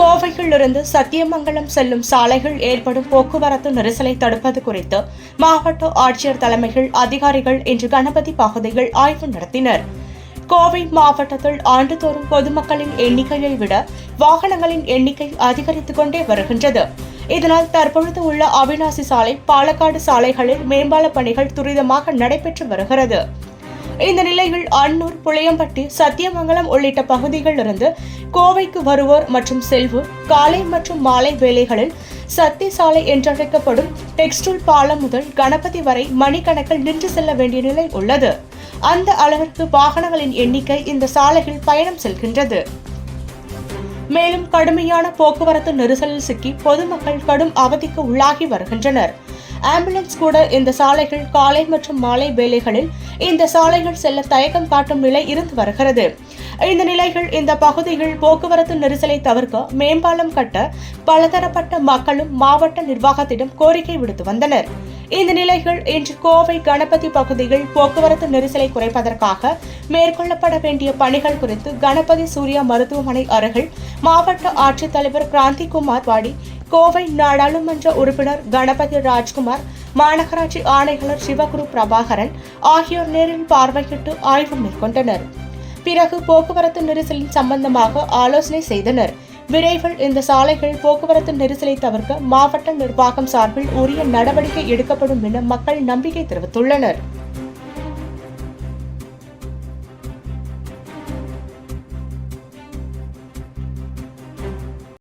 கோவையிலிருந்து சத்தியமங்கலம் செல்லும் சாலைகள் ஏற்படும் போக்குவரத்து நெரிசலை தடுப்பது குறித்து மாவட்ட ஆட்சியர் தலைமையில் அதிகாரிகள் இன்று கணபதி பகுதியில் ஆய்வு நடத்தினர். கோவை மாவட்டத்தில் ஆண்டுதோறும் பொதுமக்களின் எண்ணிக்கையை விட வாகனங்களின் எண்ணிக்கை அதிகரித்துக் கொண்டே வருகின்றது. இதனால் தற்பொழுது உள்ள அவிநாசி சாலை பாலக்காடு சாலைகளில் மேம்பால பணிகள் துரிதமாக நடைபெற்று வருகிறது. இந்த நிலையில் அன்னூர் புளியம்பட்டி சத்தியமங்கலம் உள்ளிட்ட பகுதிகளிலிருந்து கோவைக்கு வருவோர் மற்றும் செல்வோர் காலை மற்றும் மாலை வேலைகளில் சக்தி சாலை என்றழைக்கப்படும் டெக்ஸ்டூல் பாலம் முதல் கணபதி வரை மணிக்கணக்கில் நின்று செல்ல வேண்டிய நிலை உள்ளது. அந்த அளவிற்கு வாகனங்களின் எண்ணிக்கை இந்த சாலையில் பயணம் செல்கின்றது. மேலும் கடுமையான போக்குவரத்து நெரிசலில் சிக்கி பொதுமக்கள் கடும் அவதிக்கு உள்ளாகி வருகின்றனர். ஆம்புலன்ஸ் கூட இந்த சாலைகள் காலை மற்றும் மாலை வேலைகளில் இந்த சாலைகள் செல்ல தயக்கம் காட்டும் நிலை இருந்து வருகிறது. இந்த நிலைகள் இந்த பகுதியில் போக்குவரத்து நெரிசலை தவிர்க்க மேம்பாலம் கட்ட பலதரப்பட்ட மக்களும் மாவட்ட நிர்வாகத்திடம் கோரிக்கை விடுத்து வந்தனர். இந்த நிலைகள் இன்று கோவை கணபதி பகுதியில் போக்குவரத்து நெரிசலை குறைப்பதற்காக மேற்கொள்ளப்பட வேண்டிய பணிகள் குறித்து கணபதி சூர்யா மருத்துவமனை அருகில் மாவட்ட ஆட்சித்தலைவர் கிராந்திகுமார் வாடி கோவை நாடாளுமன்ற உறுப்பினர் கணபதி ராஜ்குமார் மாநகராட்சி ஆணையாளர் சிவகுரு பிரபாகரன் ஆகியோர் நேரில் பார்வையிட்டு ஆய்வு மேற்கொண்டனர். பிறகு போக்குவரத்து நெரிசலின் சம்பந்தமாக ஆலோசனை செய்தனர். விரைவில் இந்த சாலைகள் போக்குவரத்து நெரிசலை தவிர்க்க மாவட்ட நிர்வாகம் சார்பில் உரிய நடவடிக்கை எடுக்கப்படும் என மக்கள் நம்பிக்கை தெரிவித்துள்ளனர்.